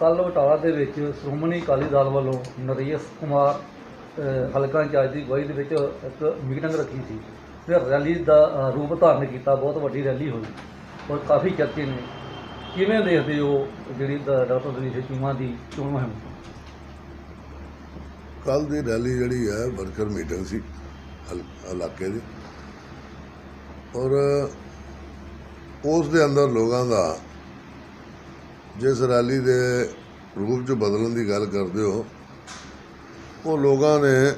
ਕੱਲ ਬਟਾਲਾ ਦੇ ਵਿੱਚ ਸ਼੍ਰੋਮਣੀ ਅਕਾਲੀ ਦਲ ਵੱਲੋਂ ਨਰੇਸ਼ ਕੁਮਾਰ ਹਲਕਾ ਇੰਚਾਰਜ ਦੀ ਅਗਵਾਈ ਦੇ ਵਿੱਚ ਇੱਕ ਮੀਟਿੰਗ ਰੱਖੀ ਸੀ। ਫਿਰ ਰੈਲੀ ਦਾ ਰੂਪ ਧਾਰਨ ਕੀਤਾ, ਬਹੁਤ ਵੱਡੀ ਰੈਲੀ ਹੋਈ ਔਰ ਕਾਫੀ ਚਰਚੇ ਨੇ। ਕਿਵੇਂ ਦੇਖਦੇ ਹੋ ਜਿਹੜੀ ਡਾਕਟਰ ਦਨੀਸ਼ ਚੀਮਾ ਦੀ ਚੋਣ ਮੁਹਿੰਮ? ਕੱਲ ਦੀ ਰੈਲੀ ਜਿਹੜੀ ਹੈ, ਵਰਕਰ ਮੀਟਿੰਗ ਸੀ ਇਲਾਕੇ ਦੀ। ਔਰ, ਉਸ ਦੇ ਅੰਦਰ ਲੋਕਾਂ ਦਾ ਜਿਸ ਰੈਲੀ ਦੇ ਰੂਪ ਚ ਬਦਲਣ ਦੀ ਗੱਲ ਕਰਦੇ ਹੋ, ਉਹ ਲੋਕਾਂ ਨੇ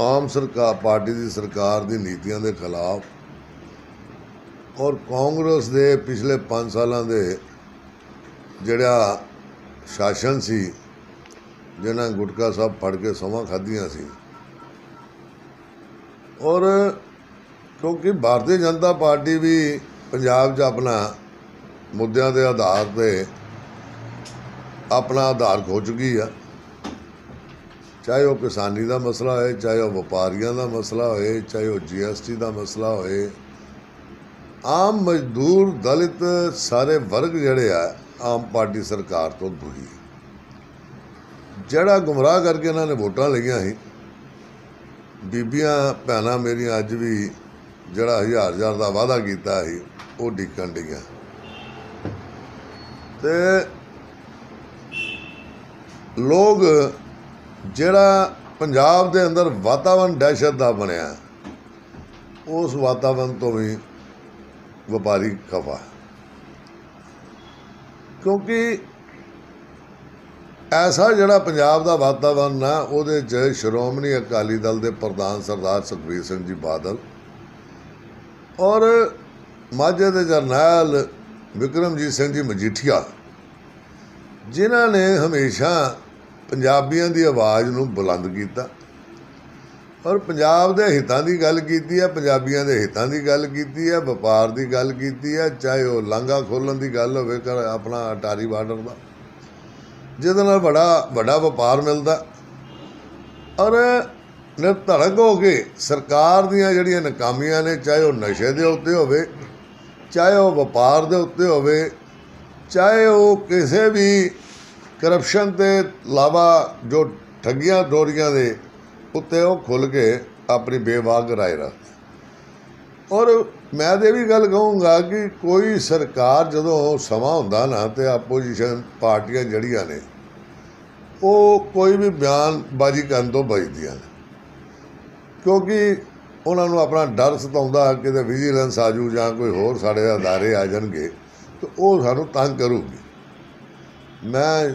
ਆਮ ਸਰਕਾਰ, ਪਾਰਟੀ ਦੀ ਸਰਕਾਰ ਦੀ ਨੀਤੀਆਂ ਦੇ ਖਿਲਾਫ ਔਰ ਕਾਂਗਰਸ ਦੇ ਪਿਛਲੇ 5 ਸਾਲਾਂ ਦੇ ਜਿਹੜਾ ਸ਼ਾਸਨ ਸੀ, ਜਿਹਨਾਂ ਗੁਟਕਾ ਸਾਹਿਬ ਫੜ ਕੇ ਸਮਾਂ ਖਾਧੀਆਂ ਸੀ ਔਰ ਕਿਉਂਕਿ ਭਾਰਤੀ ਜਨਤਾ ਪਾਰਟੀ ਵੀ ਪੰਜਾਬ 'ਚ ਆਪਣਾ ਮੁੱਦਿਆਂ ਦੇ ਆਧਾਰ ਤੇ ਆਪਣਾ ਆਧਾਰ ਖੋ ਚੁੱਕੀ ਆ। ਚਾਹੇ ਉਹ ਕਿਸਾਨੀ ਦਾ ਮਸਲਾ ਹੋਏ, ਚਾਹੇ ਉਹ ਵਪਾਰੀਆਂ ਦਾ ਮਸਲਾ ਹੋਏ, ਚਾਹੇ ਉਹ ਜੀਐਸਟੀ ਦਾ ਮਸਲਾ ਹੋਏ, ਆਮ ਮਜ਼ਦੂਰ ਦਲਿਤ ਸਾਰੇ ਵਰਗ ਜਿਹੜੇ ਆ, ਆਮ ਪਾਰਟੀ ਸਰਕਾਰ ਤੋਂ ਦੁਖੀ ਜਿਹੜਾ ਗੁੰਮਰਾਹ ਕਰਕੇ ਇਹਨਾਂ ਨੇ ਵੋਟਾਂ ਲਈਆਂ ਸੀ, ਬੀਬੀਆਂ ਭੈਣਾਂ ਮੇਰੀਆਂ ਅੱਜ ਵੀ ਜਿਹੜਾ ਹਜ਼ਾਰ ਹਜ਼ਾਰ ਦਾ ਵਾਅਦਾ ਕੀਤਾ ਸੀ, ਉਹ ਡਿੱਕਣ ਡੀਆਂ ਤੇ ਲੋਕ ਜਿਹੜਾ ਪੰਜਾਬ ਦੇ ਅੰਦਰ ਵਾਤਾਵਰਣ ਦਹਿਸ਼ਤ ਦਾ ਬਣਿਆ, ਉਸ ਵਾਤਾਵਰਣ ਤੋਂ ਵੀ ਵਪਾਰੀ ਖਫਾ ਕਿਉਂਕਿ ਐਸਾ ਜਿਹੜਾ ਪੰਜਾਬ ਦਾ ਵਾਤਾਵਰਨ ਆ, ਉਹਦੇ 'ਚ ਸ਼੍ਰੋਮਣੀ ਅਕਾਲੀ ਦਲ ਦੇ ਪ੍ਰਧਾਨ ਸਰਦਾਰ ਸੁਖਬੀਰ ਸਿੰਘ ਜੀ ਬਾਦਲ ਔਰ ਮਾਝੇ ਦੇ ਜਰਨੈਲ ਵਿਕਰਮਜੀਤ ਸਿੰਘ ਜੀ ਮਜੀਠੀਆ, ਜਿਨ੍ਹਾਂ ਨੇ ਹਮੇਸ਼ਾ ਪੰਜਾਬੀਆਂ ਦੀ ਆਵਾਜ਼ ਨੂੰ ਬੁਲੰਦ ਕੀਤਾ ਔਰ ਪੰਜਾਬ ਦੇ ਹਿੱਤਾਂ ਦੀ ਗੱਲ ਕੀਤੀ ਹੈ, ਪੰਜਾਬੀਆਂ ਦੇ ਹਿੱਤਾਂ ਦੀ ਗੱਲ ਕੀਤੀ ਹੈ, ਵਪਾਰ ਦੀ ਗੱਲ ਕੀਤੀ ਹੈ, ਚਾਹੇ ਉਹ ਲਾਂਘਾ ਖੋਲਣ ਦੀ ਗੱਲ ਹੋਵੇ ਕਰ ਆਪਣਾ ਅਟਾਰੀ ਬਾਰਡਰ ਦਾ, ਜਿਹਦੇ ਨਾਲ ਬੜਾ, ਵੱਡਾ ਵਪਾਰ ਮਿਲਦਾ ਔਰ ਨਿਰਧੜਕ ਹੋ ਕੇ ਸਰਕਾਰ ਦੀਆਂ ਜਿਹੜੀਆਂ ਨਾਕਾਮੀਆਂ ਨੇ, ਚਾਹੇ ਉਹ ਨਸ਼ੇ ਦੇ ਉੱਤੇ ਹੋਵੇ ਚਾਹੇ ਉਹ ਵਪਾਰ ਦੇ ਉੱਤੇ ਹੋਵੇ, ਚਾਹੇ ਉਹ ਕਿਸੇ ਵੀ ਕਰਪਸ਼ਨ ਦੇ ਇਲਾਵਾ ਜੋ ਠੱਗੀਆਂ ਡੋਰੀਆਂ ਦੇ ਉੱਤੇ ਉਹ ਖੁੱਲ ਕੇ ਆਪਣੀ ਬੇਵਾਗ ਰਾਏ ਰੱਖਦੇ। ਔਰ ਮੈਂ ਤੇ ਇਹ ਵੀ ਗੱਲ ਕਹੂੰਗਾ ਕਿ ਕੋਈ ਸਰਕਾਰ ਜਦੋਂ ਸਮਾਂ ਹੁੰਦਾ ਨਾ ਤੇ ਆਪੋਜੀਸ਼ਨ ਪਾਰਟੀਆਂ ਜਿਹੜੀਆਂ ਨੇ, ਉਹ ਕੋਈ ਵੀ ਬਿਆਨਬਾਜ਼ੀ ਕਰਨ ਤੋਂ ਬਚਦੀਆਂ ਨੇ। ਕਿਉਂਕਿ ਉਹਨਾਂ ਨੂੰ ਆਪਣਾ ਡਰ ਸਤਾਉਂਦਾ ਕਿਤੇ ਵਿਜੀਲੈਂਸ ਆਜੂ ਜਾਂ ਕੋਈ ਹੋਰ ਸਾਡੇ ਅਦਾਰੇ ਆ ਜਾਣਗੇ, ਤਾਂ ਉਹ ਸਾਨੂੰ ਤੰਗ ਕਰੂਗੀ। ਮੈਂ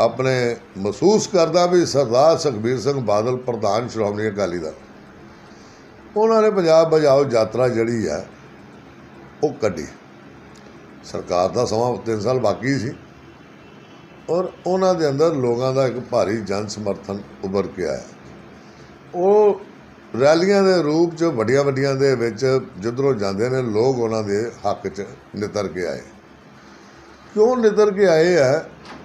ਆਪਣੇ ਮਹਿਸੂਸ ਕਰਦਾ ਵੀ ਸਰਦਾਰ ਸੁਖਬੀਰ ਸਿੰਘ ਬਾਦਲ ਪ੍ਰਧਾਨ ਸ਼੍ਰੋਮਣੀ ਅਕਾਲੀ ਦਲ। ਉਹਨਾਂ ਨੇ ਪੰਜਾਬ ਬਚਾਓ ਯਾਤਰਾ ਜਿਹੜੀ ਆ ਉਹ ਕੱਢੀ। ਸਰਕਾਰ ਦਾ ਸਮਾਂ 3 ਸਾਲ ਬਾਕੀ ਸੀ ਔਰ ਉਹਨਾਂ ਦੇ ਅੰਦਰ ਲੋਕਾਂ ਦਾ ਇੱਕ ਭਾਰੀ ਜਨ ਸਮਰਥਨ ਉੱਭਰ ਕੇ ਆਇਆ। ਉਹ ਰੈਲੀਆਂ ਦੇ ਰੂਪ 'ਚ ਵੱਡੀਆਂ ਵੱਡੀਆਂ ਦੇ ਵਿੱਚ ਜਿੱਧਰੋਂ ਜਾਂਦੇ ਨੇ, ਲੋਕ ਉਹਨਾਂ ਦੇ ਹੱਕ 'ਚ ਨਿਤਰ ਕੇ ਆਏ। ਕਿਉਂ ਨਿਤਰ ਕੇ ਆਏ ਆ?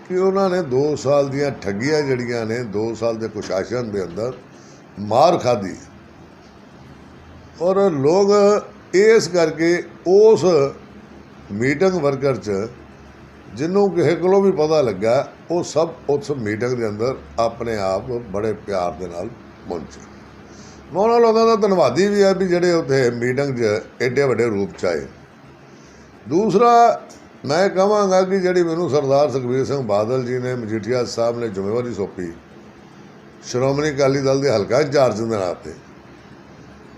ਕਿ ਉਹਨਾਂ ਨੇ 2 ਸਾਲ ਦੀਆਂ ਠੱਗੀਆਂ ਜਿਹੜੀਆਂ ਨੇ 2 ਸਾਲ ਦੇ ਕੁਸ਼ਾਸਨ ਦੇ ਅੰਦਰ ਮਾਰ ਖਾਧੀ। ਔਰ ਲੋਕ ਇਸ ਕਰਕੇ ਉਸ ਮੀਟਿੰਗ ਵਰਕਰ ਚ ਜਿਹਨੂੰ ਕਿਸੇ ਕੋਲੋਂ ਵੀ ਪਤਾ ਲੱਗਾ, ਉਹ ਸਭ ਉਸ ਮੀਟਿੰਗ ਦੇ ਅੰਦਰ ਆਪਣੇ ਆਪ ਬੜੇ ਪਿਆਰ ਦੇ ਨਾਲ ਪਹੁੰਚੇ। ਮੈਂ ਉਹਨਾਂ ਲੋਕਾਂ ਦਾ ਧੰਨਵਾਦੀ ਵੀ ਆ ਵੀ ਜਿਹੜੇ ਉੱਥੇ ਮੀਟਿੰਗ 'ਚ ਐਡੇ ਵੱਡੇ ਰੂਪ 'ਚ ਆਏ। ਦੂਸਰਾ, ਮੈਂ ਕਹਾਂਗਾ ਕਿ ਜਿਹੜੀ ਮੈਨੂੰ ਸਰਦਾਰ ਸੁਖਬੀਰ ਸਿੰਘ ਬਾਦਲ ਜੀ ਨੇ ਮਜੀਠੀਆ ਸਾਹਿਬ ਨੇ ਜ਼ਿੰਮੇਵਾਰੀ ਸੌਂਪੀ, ਸ਼੍ਰੋਮਣੀ ਅਕਾਲੀ ਦਲ ਦੇ ਹਲਕਾ ਇੰਚਾਰਜ ਦੇ ਨਾਂ ਤੇ।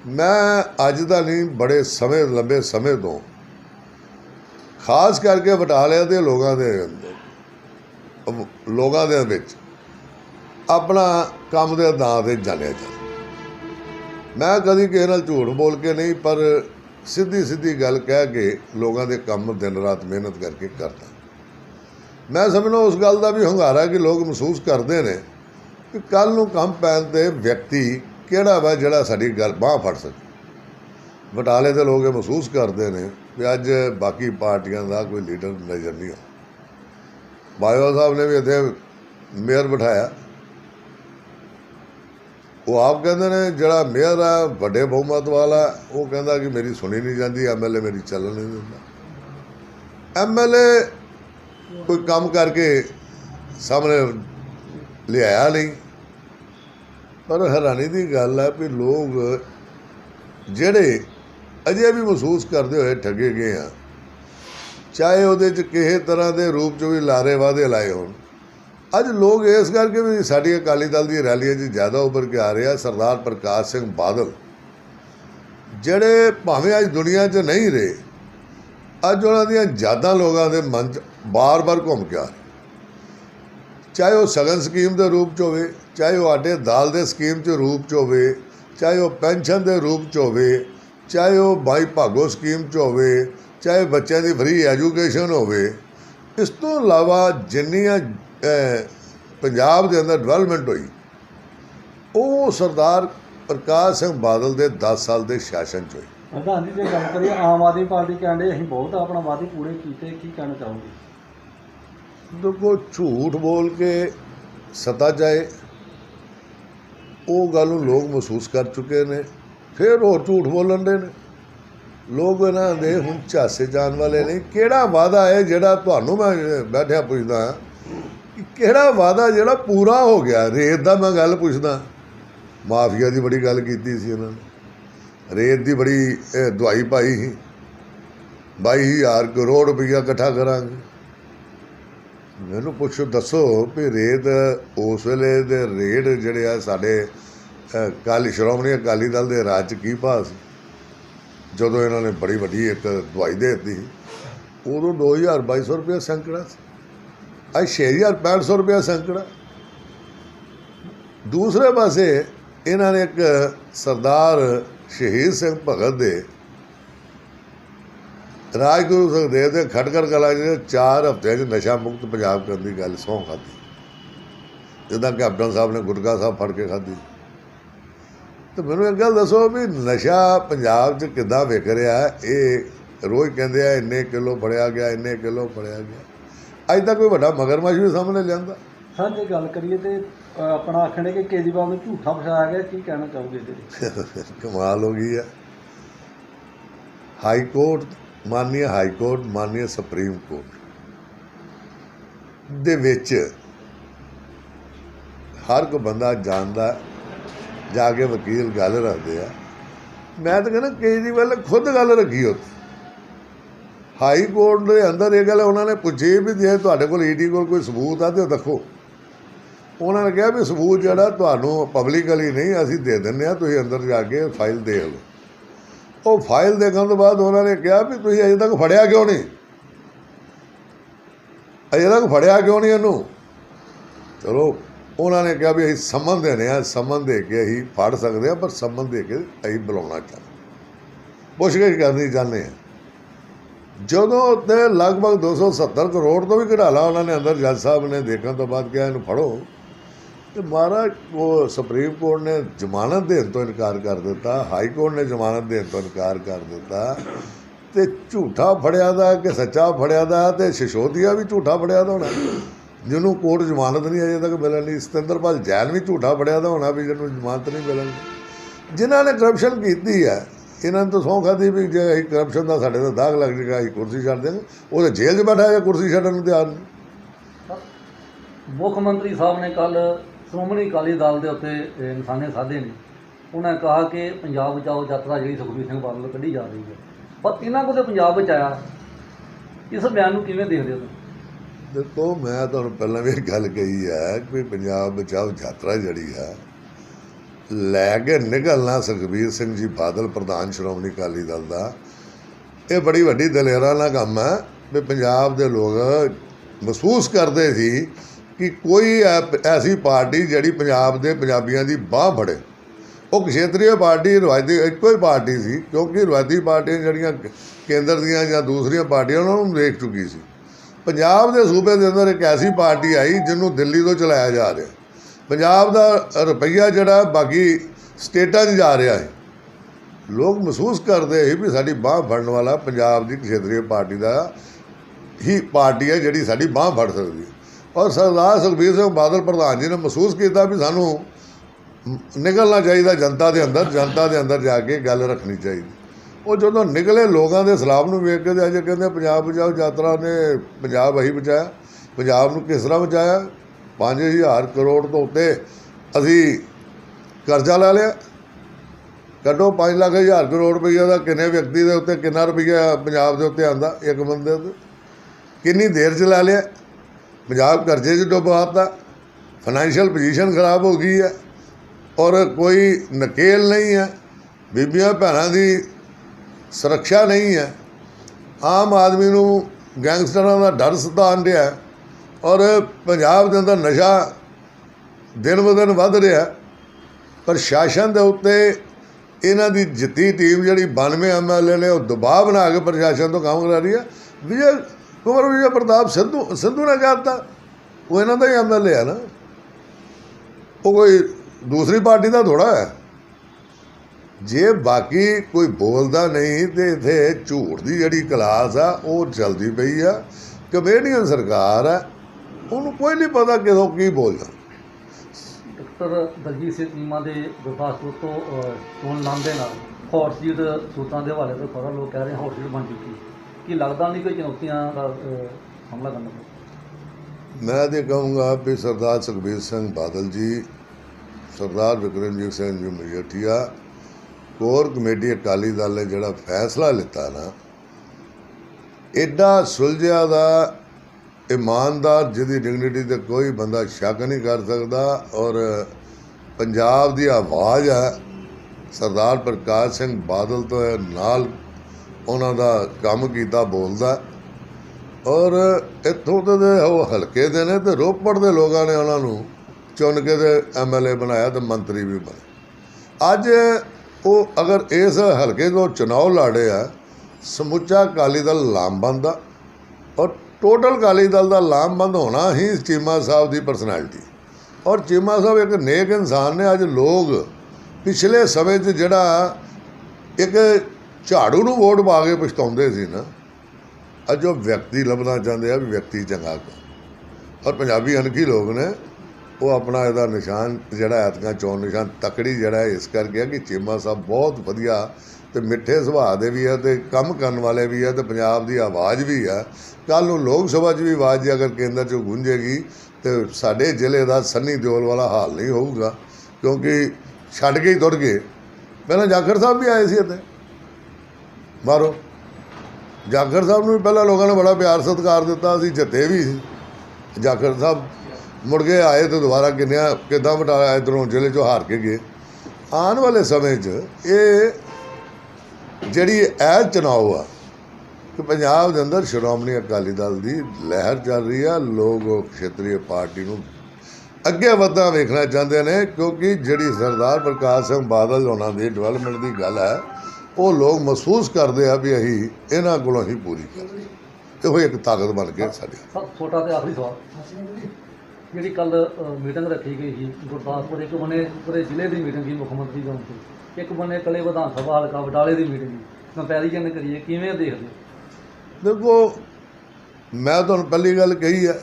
ਮੈਂ ਅੱਜ ਦਾ ਨਹੀਂ, ਬੜੇ ਸਮੇਂ, ਲੰਬੇ ਸਮੇਂ ਤੋਂ ਖਾਸ ਕਰਕੇ ਬਟਾਲਿਆ ਦੇ ਲੋਕਾਂ ਦੇ ਲੋਕਾਂ ਦੇ ਵਿੱਚ ਆਪਣਾ ਕੰਮ ਦੇ ਨਾਂ ਤੇ ਜਾਣਿਆ ਜਾਂਦਾ। ਮੈਂ ਕਦੀ ਕਿਸੇ ਨਾਲ ਝੂਠ ਬੋਲ ਕੇ ਨਹੀਂ, ਪਰ ਸਿੱਧੀ ਸਿੱਧੀ ਗੱਲ ਕਹਿ ਕੇ ਲੋਕਾਂ ਦੇ ਕੰਮ ਦਿਨ ਰਾਤ ਮਿਹਨਤ ਕਰਕੇ ਕਰਦਾ। ਮੈਂ ਸਮਝਣਾ ਉਸ ਗੱਲ ਦਾ ਵੀ ਹੰਗਾਰਾ ਕਿ ਲੋਕ ਮਹਿਸੂਸ ਕਰਦੇ ਨੇ ਕਿ ਕੱਲ ਨੂੰ ਕੰਮ ਪੈਣ ਤੇ ਵਿਅਕਤੀ ਕਿਹੜਾ ਵਾ ਜਿਹੜਾ ਸਾਡੀ ਗੱਲ ਬਾਹ ਫੜ ਸਕੇ। ਬਟਾਲੇ ਦੇ ਲੋਕ ਇਹ ਮਹਿਸੂਸ ਕਰਦੇ ਨੇ ਕਿ ਅੱਜ ਬਾਕੀ ਪਾਰਟੀਆਂ ਦਾ ਕੋਈ ਲੀਡਰ ਨਜ਼ਰ ਨਹੀਂ ਆ ਬਾਇਓ ਸਾਹਿਬ ਨੇ ਵੀ ਇੱਥੇ ਮੇਅਰ ਬਿਠਾਇਆ। ਉਹ ਆਪ ਕਹਿੰਦੇ ਨੇ, ਜਿਹੜਾ ਮੇਅਰ ਆ, ਵੱਡੇ ਬਹੁਮਤ ਵਾਲਾ, ਉਹ ਕਹਿੰਦਾ ਕਿ ਮੇਰੀ ਸੁਣੀ ਨਹੀਂ ਜਾਂਦੀ ਐਮਐਲਏ ਮੇਰੀ ਚੱਲਣ ਨਹੀਂ ਦਿੰਦਾ। ਐਮਐਲਏ ਕੋਈ ਕੰਮ ਕਰਕੇ ਸਾਹਮਣੇ ਲਿਆਇਆ ਨਹੀਂ। ਪਰ ਹੈਰਾਨੀ ਦੀ ਗੱਲ ਹੈ ਵੀ ਲੋਕ ਜਿਹੜੇ ਅਜੇ ਵੀ ਮਹਿਸੂਸ ਕਰਦੇ ਹੋਏ ਠੱਗੇ ਗਏ ਆ, ਚਾਹੇ ਉਹਦੇ ਚ ਕਿਸੇ ਤਰ੍ਹਾਂ ਦੇ ਰੂਪ ਚ ਵੀ ਲਾਰੇ ਵਾਦੇ ਲਾਏ ਹੋਣ ਅੱਜ ਲੋਕ ਇਸ ਕਰਕੇ ਵੀ ਸਾਡੀ ਅਕਾਲੀ ਦਲ ਦੀ ਰੈਲੀਆਂ 'ਚ ਜ਼ਿਆਦਾ ਉੱਭਰ ਕੇ ਆ ਰਿਹਾ ਸਰਦਾਰ ਪ੍ਰਕਾਸ਼ ਸਿੰਘ ਬਾਦਲ। ਜਿਹੜੇ ਭਾਵੇਂ ਅੱਜ ਦੁਨੀਆ 'ਚ ਨਹੀਂ ਰਹੇ, ਅੱਜ ਉਹਨਾਂ ਦੀਆਂ ਯਾਦਾਂ ਲੋਕਾਂ ਦੇ ਮਨ 'ਚ ਬਾਰ-ਬਾਰ ਘੁੰਮ ਕੇ ਆ ਰਹੀਆਂ। ਚਾਹੇ ਉਹ ਸਗਨ ਸਕੀਮ ਦੇ ਰੂਪ 'ਚ ਹੋਵੇ, ਚਾਹੇ ਉਹ ਆਟੇ ਦਾਲ ਦੇ ਸਕੀਮ 'ਚ ਰੂਪ 'ਚ ਹੋਵੇ, ਚਾਹੇ ਉਹ ਪੈਨਸ਼ਨ ਦੇ ਰੂਪ 'ਚ ਹੋਵੇ, ਚਾਹੇ ਉਹ ਬਾਈ ਭਾਗੋ ਸਕੀਮ 'ਚ ਹੋਵੇ, ਚਾਹੇ ਬੱਚਿਆਂ ਦੀ ਫ੍ਰੀ ਐਜੂਕੇਸ਼ਨ ਹੋਵੇ, ਇਸ ਤੋਂ ਇਲਾਵਾ ਜਿੰਨੀਆਂ ਪੰਜਾਬ ਦੇ ਅੰਦਰ ਡਿਵੈਲਪਮੈਂਟ ਹੋਈ। ਉਹ ਸਰਦਾਰ ਪ੍ਰਕਾਸ਼ ਸਿੰਘ ਬਾਦਲ ਦੇ 10 ਸਾਲ ਦੇ ਸ਼ਾਸਨ 'ਚ ਹੋਈ। ਪ੍ਰਧਾਨ ਜੀ ਜੇ ਗੱਲ ਕਰੀਏ ਆਮ ਆਦਮੀ ਪਾਰਟੀ ਕਹਿੰਦੇ ਅਸੀਂ ਬਹੁਤ ਆਪਣਾ ਵਾਅਦੇ ਪੂਰੇ ਕੀਤੇ ਕੀ ਕਹਿਣਾ ਚਾਹੋਗੇ? ਦੇਖੋ ਝੂਠ ਬੋਲ ਕੇ ਸਤਾ ਜਾਏ ਉਹ ਗੱਲ ਨੂੰ ਲੋਕ ਮਹਿਸੂਸ ਕਰ ਚੁੱਕੇ ਨੇ। ਫਿਰ ਹੋਰ ਝੂਠ ਬੋਲਣ ਦੇ ਨੇ। ਲੋਕ ਇਹਨਾਂ ਦੇ ਹੁਣ ਝਾਸੇ ਜਾਣ ਵਾਲੇ ਨਹੀਂ ਕਿਹੜਾ ਵਾਦਾ ਹੈ ਜਿਹੜਾ ਤੁਹਾਨੂੰ ਮੈਂ ਬੈਠਿਆ ਪੁੱਛਦਾ ਕਿ ਕਿਹੜਾ ਵਾਦਾ ਜਿਹੜਾ ਪੂਰਾ ਹੋ ਗਿਆ? ਰੇਤ ਦਾ ਮੈਂ ਗੱਲ ਪੁੱਛਦਾ। ਮਾਫੀਆ ਦੀ ਬੜੀ ਗੱਲ ਕੀਤੀ ਸੀ ਉਹਨਾਂ ਨੇ। ਰੇਤ ਦੀ ਬੜੀ ਦਵਾਈ ਪਾਈ ਸੀ। 22000 ਕਰੋੜ ਰੁਪਈਆ ਇਕੱਠਾ ਕਰਾਂਗੇ। ਮੈਨੂੰ ਪੁੱਛੋ ਦੱਸੋ ਵੀ ਰੇਤ ਉਸ ਵੇਲੇ ਦੇ ਰੇਟ ਜਿਹੜੇ ਆ ਸਾਡੇ ਅ, ਕਾਲੀ ਸ਼੍ਰੋਮਣੀ ਅਕਾਲੀ ਦਲ ਦੇ ਰਾਜ 'ਚ ਕੀ ਭਾਅ ਸੀ? ਜਦੋਂ ਇਹਨਾਂ ਨੇ ਬੜੀ ਵੱਡੀ ਇੱਕ ਦਵਾਈ ਦੇ ਦਿੱਤੀ ਉਦੋਂ 2000 2200 ਰੁਪਏ ਸੈਂਕੜਾ ਸੀ। ਅੱਜ 6000 6500 ਰੁਪਏ ਸੈਂਕੜਾ ਦੂਸਰੇ ਪਾਸੇ ਇਹਨਾਂ ਨੇ ਇੱਕ ਸਰਦਾਰ ਸ਼ਹੀਦ ਸਿੰਘ ਭਗਤ ਦੇ ਰਾਜਗੁਰੂ ਸੁਖਦੇਵ ਦੇ ਖਟਕਰ ਕਲਾ ਜੀ ਨੇ ਚਾਰ ਹਫ਼ਤਿਆਂ 'ਚ ਨਸ਼ਾ ਮੁਕਤ ਪੰਜਾਬ ਕਰਨ ਦੀ ਗੱਲ ਸਹੁੰ ਖਾਧੀ। ਜਿੱਦਾਂ ਕੈਪਟਨ ਸਾਹਿਬ ਨੇ ਗੁਟਕਾ ਸਾਹਿਬ ਫੜ ਕੇ ਖਾਧੀ। ਤੇ ਮੈਨੂੰ ਇੱਕ ਗੱਲ ਦੱਸੋ ਵੀ ਨਸ਼ਾ ਪੰਜਾਬ 'ਚ ਕਿੱਦਾਂ ਵਿਕ ਰਿਹਾ? ਇਹ ਰੋਜ਼ ਕਹਿੰਦੇ ਆ, ਇੰਨੇ ਕਿਲੋ ਫੜਿਆ ਗਿਆ, ਇੰਨੇ ਕਿਲੋ ਫੜਿਆ ਗਿਆ। ਅੱਜ ਤੱਕ ਕੋਈ ਵੱਡਾ ਮਗਰਮੱਛ ਵੀ ਸਾਹਮਣੇ ਲਿਆਂਦਾ। ਸਰ ਜੇ ਗੱਲ ਕਰੀਏ ਤੇ ਅ, ਆਪਣਾ ਆਖਣੇ ਕਿ ਕੇਜਰੀਵਾਲ ਨੂੰ ਝੂਠਾ ਫਸਾਇਆ ਗਿਆ ਕੀ ਕਹਿਣਾ ਚਾਹੋਗੇ ਇਹਦੇ ਵਿੱਚ? ਕਮਾਲ ਹੋ ਗਈ ਆ। ਹਾਈ ਕੋਰਟ ਮਾਨਨੀय ਹਾਈ ਕੋਰਟ ਮਾਨਨੀय ਸੁਪਰੀਮ ਕੋਰਟ ਦੇ ਵਿੱਚ ਹਰ ਕੋ ਬੰਦਾ ਜਾਣਦਾ ਜਾ ਕੇ ਵਕੀਲ ਗੱਲ ਰੱਖਦੇ ਆ। ਮੈਂ ਤਾਂ ਕਹਿੰਦਾ ਕੇਜਰੀਵਾਲ ਨੇ ਖੁਦ ਗੱਲ ਰੱਖੀ ਉੱਥੇ। ਹਾਈ ਕੋਰਟ ਦੇ ਅੰਦਰ ਇਹ ਗੱਲ ਉਹਨਾਂ ਨੇ ਪੁੱਛੀ ਵੀ ਜੇ ਤੁਹਾਡੇ ਕੋਲ ਈਡੀ ਕੋਲ ਕੋਈ ਸਬੂਤ ਆ ਤੇ ਉਹ ਦੇਖੋ ਉਹਨਾਂ ਨੇ ਕਿਹਾ ਵੀ ਸਬੂਤ ਜਿਹੜਾ ਤੁਹਾਨੂੰ ਪਬਲਿਕਲੀ ਨਹੀਂ, ਅਸੀਂ ਦੇ ਦਿੰਨੇ ਆ ਤੁਸੀਂ ਅੰਦਰ ਜਾ ਕੇ ਫਾਈਲ ਦੇ ਲਓ। ਉਹ ਫਾਈਲ ਦੇਖਣ ਤੋਂ ਬਾਅਦ ਉਹਨਾਂ ਨੇ ਕਿਹਾ ਵੀ ਤੁਸੀਂ ਅਜੇ ਤੱਕ ਫੜਿਆ ਕਿਉਂ ਨਹੀਂ? ਅਜੇ ਤੱਕ ਫੜਿਆ ਕਿਉਂ ਨਹੀਂ ਇਹਨੂੰ? ਚਲੋ, ਉਹਨਾਂ ਨੇ ਕਿਹਾ ਵੀ ਅਸੀਂ ਸਮਨ ਦੇਣੇ ਆ ਸੰਮਨ ਦੇ ਕੇ ਅਸੀਂ ਫੜ ਸਕਦੇ ਆ ਪਰ ਸਮਨ ਦੇ ਕੇ ਅਸੀਂ ਬੁਲਾਉਣਾ ਚਾਹੁੰਦੇ ਪੁੱਛਗਿੱਛ ਕਰਨੀ ਚਾਹੁੰਦੇ ਆ ਜਦੋਂ ਤੇ ਲਗਭਗ 270 ਕਰੋੜ ਤੋਂ ਵੀ ਘਟਾਲਾ ਉਹਨਾਂ ਨੇ ਅੰਦਰ, ਜੱਜ ਸਾਹਿਬ ਨੇ ਦੇਖਣ ਤੋਂ ਬਾਅਦ ਕਿਹਾ ਇਹਨੂੰ ਫੜੋ। ਤੇ ਮਹਾਰਾਜ, ਉਹ ਸੁਪਰੀਮ ਕੋਰਟ ਨੇ ਜ਼ਮਾਨਤ ਦੇਣ ਤੋਂ ਇਨਕਾਰ ਕਰ ਦਿੱਤਾ, ਹਾਈ ਕੋਰਟ ਨੇ ਜ਼ਮਾਨਤ ਦੇਣ ਤੋਂ ਇਨਕਾਰ ਕਰ ਦਿੱਤਾ। ਤੇ ਝੂਠਾ ਫੜਿਆ ਦਾ ਕਿ ਸੱਚਾ ਫੜਿਆ ਦਾ ਤੇ ਸ਼ਿਸ਼ੋਦੀਆ ਵੀ ਝੂਠਾ ਫੜਿਆ ਦਾ ਹੋਣਾ। ਜਿਹਨੂੰ ਕੋਰਟ ਜ਼ਮਾਨਤ ਨਹੀਂ ਅਜੇ ਤੱਕ ਮਿਲਣੀ ਸਤਿੰਦਰਪਾਲ ਜੈਨ ਵੀ ਝੂਠਾ ਫੜਿਆ ਦਾ ਹੋਣਾ ਵੀ ਜਿਹਨੂੰ ਜ਼ਮਾਨਤ ਨਹੀਂ ਮਿਲਣੀ ਜਿਨ੍ਹਾਂ ਨੇ ਕਰਪਸ਼ਨ ਕੀਤੀ ਹੈ ਇਹਨਾਂ ਨੇ ਤਾਂ ਸਹੁੰ ਖਾਧੀ ਵੀ ਜੇ ਅਸੀਂ ਕਰਪਸ਼ਨ ਦਾ ਸਾਡੇ ਤੇ ਦਾਗ ਲੱਗ ਜਾਏਗਾ ਅਸੀਂ ਕੁਰਸੀ ਛੱਡ ਦੇਵਾਂਗੇ। ਉਹ ਤਾਂ ਜੇਲ੍ਹ 'ਚ ਬੈਠਾ ਹੈ ਕੁਰਸੀ ਛੱਡਣ ਨੂੰ ਤਿਆਰ ਨਹੀਂ। ਮੁੱਖ ਮੰਤਰੀ ਸਾਹਿਬ ਨੇ ਕੱਲ ਸ਼੍ਰੋਮਣੀ ਅਕਾਲੀ ਦਲ ਦੇ ਉੱਤੇ ਅਹ, ਨਿਸ਼ਾਨੇ ਸਾਧੇ ਨੇ। ਉਹਨਾਂ ਨੇ ਕਿਹਾ ਕਿ ਪੰਜਾਬ ਬਚਾਓ ਯਾਤਰਾ ਜਿਹੜੀ ਸੁਖਬੀਰ ਸਿੰਘ ਬਾਦਲ ਵੱਲੋਂ ਕੱਢੀ ਜਾ ਰਹੀ ਹੈ। ਪਰ ਇਹਨਾਂ ਕੋਲ ਤੇ ਪੰਜਾਬ ਵਿੱਚ ਆਇਆ। ਇਸ ਬਿਆਨ ਨੂੰ ਕਿਵੇਂ ਦੇਖਦੇ ਹੋ? ਦੇਖੋ ਮੈਂ ਤੁਹਾਨੂੰ ਪਹਿਲਾਂ ਵੀ ਇਹ ਗੱਲ ਕਹੀ ਹੈ ਕਿ ਪੰਜਾਬ ਬਚਾਓ ਯਾਤਰਾ ਜਿਹੜੀ ਆ ਲੈ ਕੇ ਨਿਕਲਣਾ ਸੁਖਬੀਰ ਸਿੰਘ ਜੀ ਬਾਦਲ, ਪ੍ਰਧਾਨ ਸ਼੍ਰੋਮਣੀ ਅਕਾਲੀ ਦਲ ਦਾ। ਇਹ ਬੜੀ ਵੱਡੀ ਦਲੇਰਾਂ ਦਾ ਕੰਮ ਹੈ ਵੀ ਪੰਜਾਬ ਦੇ ਲੋਕ ਮਹਿਸੂਸ ਕਰਦੇ ਸੀ ਕਿ ਕੋਈ ਐ- ਐਸੀ ਪਾਰਟੀ ਜਿਹੜੀ ਪੰਜਾਬ ਦੇ ਪੰਜਾਬੀਆਂ ਦੀ ਬਾਹ ਫੜੇ। ਉਹ ਖੇਤਰੀ ਪਾਰਟੀ, ਰਵਾਇਤੀ ਇੱਕੋ ਹੀ ਪਾਰਟੀ ਸੀ, ਕਿਉਂਕਿ ਰਵਾਇਤੀ ਪਾਰਟੀਆਂ ਜਿਹੜੀਆਂ ਕੇਂਦਰ ਦੀਆਂ ਜਾਂ ਦੂਸਰੀਆਂ ਪਾਰਟੀਆਂ, ਉਹਨਾਂ ਨੂੰ ਦੇਖ ਚੁੱਕੀ ਸੀ। ਪੰਜਾਬ ਦੇ ਸੂਬੇ ਦੇ ਅੰਦਰ ਇੱਕ ਐਸੀ ਪਾਰਟੀ ਆਈ ਜਿਹਨੂੰ ਦਿੱਲੀ ਤੋਂ ਚਲਾਇਆ ਜਾ ਰਿਹਾ। ਪੰਜਾਬ ਦਾ ਰੁਪਈਆ ਜਿਹੜਾ, ਬਾਕੀ ਸਟੇਟਾਂ 'ਚ ਜਾ ਰਿਹਾ ਹੈ। ਲੋਕ ਮਹਿਸੂਸ ਕਰਦੇ ਸੀ ਵੀ ਸਾਡੀ ਬਾਹ ਫੜਨ ਵਾਲਾ ਪੰਜਾਬ ਦੀ ਖੇਤਰੀ ਪਾਰਟੀ ਦਾ ਹੀ ਪਾਰਟੀ ਹੈ ਜਿਹੜੀ ਸਾਡੀ ਬਾਹ ਫੜ ਸਕਦੀ ਹੈ। ਔਰ ਸਰਦਾਰ ਸੁਖਬੀਰ ਸਿੰਘ ਬਾਦਲ ਪ੍ਰਧਾਨ ਜੀ ਨੇ ਮਹਿਸੂਸ ਕੀਤਾ ਵੀ ਸਾਨੂੰ ਨਿਕਲਣਾ ਚਾਹੀਦਾ ਜਨਤਾ ਦੇ ਅੰਦਰ, ਜਨਤਾ ਦੇ ਅੰਦਰ ਜਾ ਕੇ ਗੱਲ ਰੱਖਣੀ ਚਾਹੀਦੀ। ਉਹ ਜਦੋਂ ਨਿਕਲੇ, ਲੋਕਾਂ ਦੇ ਸਲਾਬ ਨੂੰ ਵੇਖ ਕੇ ਤੇ ਅੱਜ ਕਹਿੰਦੇ, ਪੰਜਾਬ ਬਚਾਓ, ਯਾਤਰਾ ਨੇ ਪੰਜਾਬ ਅਸੀਂ ਬਚਾਇਆ। ਪੰਜਾਬ ਨੂੰ ਕਿਸ ਤਰ੍ਹਾਂ ਬਚਾਇਆ? 5000 ਕਰੋੜ ਤੋਂ ਉੱਤੇ ਅਸੀਂ ਕਰਜ਼ਾ ਲੈ ਲਿਆ। ਕੱਢੋ 5 ਲੱਖ ਹਜ਼ਾਰ ਕਰੋੜ ਰੁਪਈਆ ਦਾ, ਕਿੰਨੇ ਵਿਅਕਤੀ ਦੇ ਉੱਤੇ, ਕਿੰਨਾ ਰੁਪਈਆ ਪੰਜਾਬ ਦੇ ਉੱਤੇ ਆਂਦਾ ਇੱਕ ਬੰਦੇ ਤੇ ਕਿੰਨੀ ਦੇਰ ਚ ਲੈ ਲਿਆ? ਪੰਜਾਬ ਕਰਜ਼ੇ 'ਚ ਡੁੱਬਾਤਾ ਫਾਈਨੈਂਸ਼ੀਅਲ ਪੋਜੀਸ਼ਨ ਖਰਾਬ ਹੋ ਗਈ ਹੈ। ਔਰ ਕੋਈ ਨਕੇਲ ਨਹੀਂ ਹੈ। ਬੀਬੀਆਂ ਭੈਣਾਂ ਦੀ ਸੁਰੱਖਿਆ ਨਹੀਂ ਹੈ। ਆਮ ਆਦਮੀ ਨੂੰ ਗੈਂਗਸਟਰਾਂ ਦਾ ਡਰ ਸਤਾਉਣ ਰਿਹਾ ਔਰ ਪੰਜਾਬ ਦੇ ਅੰਦਰ ਨਸ਼ਾ ਦਿਨ ਬ ਦਿਨ ਵੱਧ ਰਿਹਾ। ਹੈ। ਪ੍ਰਸ਼ਾਸਨ ਦੇ ਉੱਤੇ ਇਹਨਾਂ ਦੀ ਜਿੱਤੀ ਟੀਮ ਜਿਹੜੀ 92 ਐਮਐਲਏ ਨੇ ਉਹ ਦਬਾਅ ਬਣਾ ਕੇ ਪ੍ਰਸ਼ਾਸਨ ਤੋਂ ਕੰਮ ਕਰਾ ਰਹੀ ਹੈ। ਵਿਜੇ ਕੁਮਾਰ, ਵਿਜੇ ਪ੍ਰਤਾਪ ਸਿੱਧੂ ਸਿੱਧੂ ਨੇ ਕਹਿਤਾ ਉਹ ਇਹਨਾਂ ਦਾ ਹੀ ਐਮਐਲਏ ਹੈ ਨਾ। ਉਹ ਕੋਈ ਦੂਸਰੀ ਪਾਰਟੀ ਦਾ ਥੋੜਾ ਹੈ। ਜੇ ਬਾਕੀ ਕੋਈ ਬੋਲਦਾ ਨਹੀਂ ਤੇ ਇਥੇ ਝੂਠ ਦੀ ਜਿਹੜੀ ਕਲਾਸ ਆ, ਉਹ ਚੱਲਦੀ ਪਈ ਆ। ਕਮੇਡੀਅਨ ਸਰਕਾਰ ਆ ਉਹਨੂੰ ਕੋਈ ਨਹੀਂ ਪਤਾ ਕਿਦੋਂ ਕੀ ਬੋਲਦਾ ਡਾਕਟਰ ਦਲਜੀਤ ਸਿੰਘ ਚੀਮਾ ਦੇ ਗੁਰਦਾਸਪੁਰ ਤੋਂ ਚੋਣ ਲੜਨ ਦੇ ਨਾਲ ਹੌਟ ਸੀਟ ਸੂਤਾਂ ਦੇ ਹਵਾਲੇ ਤੋਂ ਖਬਰ ਲੋਕ ਕਹਿ ਰਹੇ ਹੌਟ ਸੀਟ ਬਣ ਚੁੱਕੀ। ਕੀ ਲੱਗਦਾ ਨਹੀਂ ਕੋਈ ਚੁਣੌਤੀਆਂ ਦਾ ਸਾਹਮਣਾ ਕਰਨਾ ਮੈਂ ਤੇ ਕਹੂੰਗਾ ਵੀ ਸਰਦਾਰ ਸੁਖਬੀਰ ਸਿੰਘ ਬਾਦਲ ਜੀ ਸਰਦਾਰ ਵਿਕਰਮਜੀਤ ਸਿੰਘ ਜੀ ਮਜੀਠੀਆ ਕੋਰ ਕਮੇਟੀ ਅਕਾਲੀ ਦਲ ਨੇ ਜਿਹੜਾ ਫੈਸਲਾ ਲਿੱਤਾ ਨਾ ਐਡਾ ਸੁਲਝਿਆ ਦਾ ਇਮਾਨਦਾਰ ਜਿਹਦੀ ਡਿਗਨਿਟੀ ਤੇ ਕੋਈ ਬੰਦਾ ਸ਼ੱਕ ਨਹੀਂ ਕਰ ਸਕਦਾ ਔਰ ਪੰਜਾਬ ਦੀ ਆਵਾਜ਼ ਹੈ, ਸਰਦਾਰ ਪ੍ਰਕਾਸ਼ ਸਿੰਘ ਬਾਦਲ ਤੋਂ ਨਾਲ ਉਹਨਾਂ ਦਾ ਕੰਮ ਕੀਤਾ ਬੋਲਦਾ ਔਰ ਇੱਥੋਂ ਦੇ ਉਹ ਹਲਕੇ ਦੇ ਨੇ ਤੇ ਰੋਪੜ ਦੇ ਲੋਕਾਂ ਨੇ ਉਹਨਾਂ ਨੂੰ ਚੁਣ ਕੇ ਤੇ ਐਮਐਲਏ ਬਣਾਇਆ ਤੇ ਮੰਤਰੀ ਵੀ ਬਣੇ ਅੱਜ ਉਹ ਅਗਰ ਇਸ ਹਲਕੇ ਤੋਂ ਚੁਣਾਵ ਲੜੇ ਆ, ਸਮੁੱਚਾ ਅਕਾਲੀ ਦਲ ਲਾਮਬੰਦ ਆ ਔਰ ਟੋਟਲ ਅਕਾਲੀ ਦਲ ਦਾ ਲਾਮਬੰਦ ਹੋਣਾ ਹੀ ਚੀਮਾ ਸਾਹਿਬ ਦੀ ਪਰਸਨੈਲਿਟੀ ਔਰ ਚੀਮਾ ਸਾਹਿਬ ਇੱਕ ਨੇਕ ਇਨਸਾਨ ਨੇ, ਅੱਜ ਲੋਕ ਪਿਛਲੇ ਸਮੇਂ 'ਚ ਜਿਹੜਾ ਇੱਕ ਝਾੜੂ ਨੂੰ ਵੋਟ ਪਾ ਕੇ ਪਛਤਾਉਂਦੇ ਸੀ ਨਾ, ਅੱਜ ਉਹ ਵਿਅਕਤੀ ਲੱਭਣਾ ਚਾਹੁੰਦੇ ਆ ਵੀ ਵਿਅਕਤੀ ਚੰਗਾ ਕੋ ਔਰ ਪੰਜਾਬੀ ਅਣਖੀ ਲੋਕ ਨੇ, ਉਹ ਆਪਣਾ ਇਹਦਾ ਨਿਸ਼ਾਨ, ਜਿਹੜਾ ਐਤਕਾਂ ਚੋਣ ਨਿਸ਼ਾਨ ਤਕੜੀ ਜਿਹੜਾ ਇਸ ਕਰਕੇ ਆ ਕਿ ਚੀਮਾ ਸਾਹਿਬ ਬਹੁਤ ਵਧੀਆ ਤੇ ਮਿੱਠੇ ਸੁਭਾਅ ਦੇ ਵੀ ਆ ਤੇ ਕੰਮ ਕਰਨ ਵਾਲੇ ਵੀ ਆ ਤੇ ਪੰਜਾਬ ਦੀ ਆਵਾਜ਼ ਵੀ ਆ। ਕੱਲ ਨੂੰ ਲੋਕ ਸਭਾ 'ਚ ਵੀ ਆਵਾਜ਼ ਜੇ ਅਗਰ ਕੇਂਦਰ 'ਚ ਗੂੰਜੇਗੀ ਤੇ ਸਾਡੇ ਜ਼ਿਲ੍ਹੇ ਦਾ ਸੰਨੀ ਦਿਓਲ ਵਾਲਾ ਹਾਲ ਨਹੀਂ ਹੋਊਗਾ, ਕਿਉਂਕਿ ਛੱਡ ਕੇ ਹੀ ਤੁਰ ਗਏ। ਪਹਿਲਾਂ ਜਾਖੜ ਸਾਹਿਬ ਵੀ ਆਏ ਸੀ ਇੱਥੇ। ਮਾਰੋ। ਜਾਖੜ ਸਾਹਿਬ ਨੂੰ ਵੀ ਪਹਿਲਾਂ ਲੋਕਾਂ ਨੇ ਬੜਾ ਪਿਆਰ ਸਤਿਕਾਰ ਦਿੱਤਾ ਸੀ ਜਿੱਤੇ ਵੀ ਸੀ। ਜਾਖੜ ਸਾਹਿਬ ਮੁੜ ਕੇ ਆਏ ਤੇ ਦੁਬਾਰਾ ਕਿੰਨਿਆ ਕਿੱਦਾਂ ਬਟਾਲਾ ਇਧਰੋਂ ਜ਼ਿਲ੍ਹੇ ਚੋਂ ਹਾਰ ਕੇ ਗਏ। ਆਉਣ ਵਾਲੇ ਸਮੇਂ 'ਚ ਇਹ ਜਿਹੜੀ ਇਹ ਚੁਣਾਵ ਆ, ਕਿ ਪੰਜਾਬ ਦੇ ਅੰਦਰ ਸ਼੍ਰੋਮਣੀ ਅਕਾਲੀ ਦਲ ਦੀ ਲਹਿਰ ਚੱਲ ਰਹੀ ਆ, ਲੋਕ ਖੇਤਰੀ ਪਾਰਟੀ ਨੂੰ ਅੱਗੇ ਵਧਦਾ ਵੇਖਣਾ ਚਾਹੁੰਦੇ ਨੇ, ਕਿਉਂਕਿ ਜਿਹੜੀ ਸਰਦਾਰ ਪ੍ਰਕਾਸ਼ ਸਿੰਘ ਬਾਦਲ ਉਹਨਾਂ ਦੀ ਡਿਵੈਲਪਮੈਂਟ ਦੀ ਗੱਲ ਹੈ, ਉਹ ਲੋਕ ਮਹਿਸੂਸ ਕਰਦੇ ਆ ਵੀ ਅਸੀਂ ਇਹਨਾਂ ਕੋਲੋਂ ਹੀ ਪੂਰੀ ਕਰ ਰਹੇ ਤੇ ਉਹ ਇੱਕ ਤਾਕਤ ਬਣ ਕੇ ਸਾਡੇ ਛੋਟਾ ਤੇ ਆਖਰੀ ਸਵਾਲ। ਜਿਹੜੀ ਕੱਲ ਮੀਟਿੰਗ ਰੱਖੀ ਗਈ ਸੀ ਗੁਰਦਾਸਪੁਰ, ਇੱਕ ਬਨੇ ਪੂਰੇ ਜ਼ਿਲ੍ਹੇ ਦੀ ਮੀਟਿੰਗ ਸੀ ਮੁੱਖ ਮੰਤਰੀ ਦੇ ਉੱਤੇ। ਇੱਕ ਬਨੇ ਕਲੇ ਵਿਧਾਨ ਸਭਾ ਹਲਕਾ ਬਟਾਲੇ ਦੀ ਮੀਟਿੰਗ ਕੰਪੈਰੀਜ਼ਨ ਕਰੀਏ, ਕਿਵੇਂ ਦੇਖਦੇ ਦੇਖੋ, ਮੈਂ ਤੁਹਾਨੂੰ ਪਹਿਲੀ ਗੱਲ ਕਹੀ ਹੈ,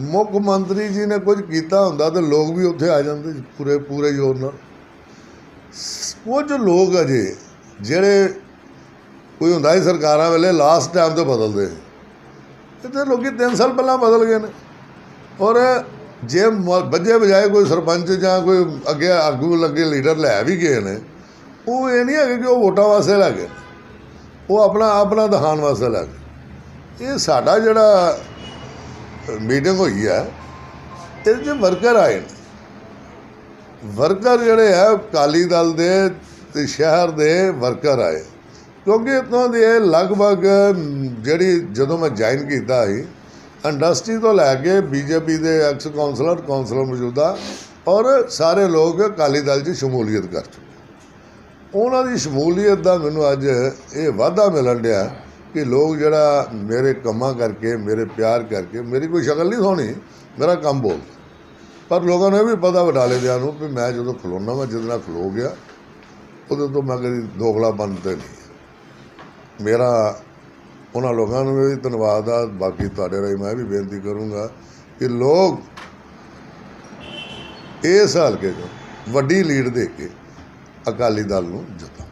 ਮੁੱਖ ਮੰਤਰੀ ਜੀ ਨੇ ਕੁਝ ਕੀਤਾ ਹੁੰਦਾ ਤੇ ਲੋਕ ਵੀ ਉੱਥੇ ਆ ਜਾਂਦੇ ਪੂਰੇ ਪੂਰੇ ਜ਼ੋਰ ਨਾਲ। ਕੁਝ ਲੋਕ ਅਜੇ ਜਿਹੜੇ ਕੋਈ ਹੁੰਦਾ ਸੀ ਸਰਕਾਰਾਂ ਵੇਲੇ ਲਾਸਟ ਟਾਈਮ ਤੇ ਬਦਲਦੇ ਇੱਥੇ ਤੇ ਲੋਕੀ 3 ਸਾਲ ਪਹਿਲਾਂ ਬਦਲ ਗਏ ਨੇ। ਔਰ ਜੇ ਮ- ਵੱਜੇ ਬਜਾਏ ਕੋਈ ਸਰਪੰਚ ਜਾਂ ਕੋਈ ਅੱਗੇ ਆਗੂ ਲੱਗੇ ਲੀਡਰ ਲੈ ਵੀ ਗਏ ਨੇ, ਉਹ ਇਹ ਨਹੀਂ ਹੈਗੇ ਕਿ ਉਹ ਵੋਟਾਂ ਵਾਸਤੇ ਲੈ ਗਏ ਉਹ ਆਪਣਾ ਆਪਣਾ ਦਿਖਾਉਣ ਵਾਸਤੇ ਲੈ ਗਏ ਇਹ ਸਾਡਾ ਜਿਹੜਾ ਮੀਟਿੰਗ ਹੋਈ ਹੈ, ਇਹਦੇ 'ਚ ਵਰਕਰ ਆਏ ਨੇ। ਵਰਕਰ ਜਿਹੜੇ ਆ, ਅਕਾਲੀ ਦਲ ਦੇ ਤੇ ਸ਼ਹਿਰ ਦੇ ਵਰਕਰ ਆਏ। ਕਿਉਂਕਿ ਇਤੋਂ ਦੇ ਲਗਭਗ ਜਿਹੜੀ ਜਦੋਂ ਮੈਂ ਜੁਆਇਨ ਕੀਤਾ ਸੀ ਇੰਡਸਟਰੀ ਤੋਂ ਲੈ ਕੇ ਬੀਜੇਪੀ ਦੇ ਐਕਸ ਕਾਉਂਸਲਰ ਕਾਉਂਸਲਰ ਮੌਜੂਦਾ ਔਰ ਸਾਰੇ ਲੋਕ ਅਕਾਲੀ ਦਲ 'ਚ ਸ਼ਮੂਲੀਅਤ ਕਰ ਚੁੱਕੇ ਉਹਨਾਂ ਦੀ ਸ਼ਮੂਲੀਅਤ ਦਾ ਮੈਨੂੰ ਅੱਜ ਇਹ ਵਾਅਦਾ ਮਿਲਣ ਡਿਆ ਕਿ ਲੋਕ ਜਿਹੜਾ ਮੇਰੇ ਕੰਮਾਂ ਕਰਕੇ, ਮੇਰੇ ਪਿਆਰ ਕਰਕੇ, ਮੇਰੀ ਕੋਈ ਸ਼ਕਲ ਨਹੀਂ ਸੋਹਣੀ, ਮੇਰਾ ਕੰਮ ਬੋਲ ਪਰ ਲੋਕਾਂ ਨੂੰ ਇਹ ਵੀ ਪਤਾ ਵਡਾਲੇ ਦਿਆਂ ਨੂੰ ਵੀ ਮੈਂ ਜਦੋਂ ਖਲੋਣਾ ਵਾ ਜਿਹਦੇ ਨਾਲ ਖਲੋ ਗਿਆ, ਉਹਦੇ ਤੋਂ ਮੈਂ ਕਦੀ ਦੋਗਲਾ ਬਣਦੇ ਨਹੀਂ। ਮੇਰਾ ਉਹਨਾਂ ਲੋਕਾਂ ਨੂੰ ਵੀ ਧੰਨਵਾਦ ਆ। ਬਾਕੀ ਤੁਹਾਡੇ ਰਾਹੀਂ ਮੈਂ ਵੀ ਬੇਨਤੀ ਕਰੂੰਗਾ ਕਿ ਲੋਕ ਇਸ ਹਲਕੇ ਤੋਂ ਵੱਡੀ ਲੀਡ ਦੇ ਕੇ ਅਕਾਲੀ ਦਲ ਨੂੰ ਜਿਤਾਉਣ।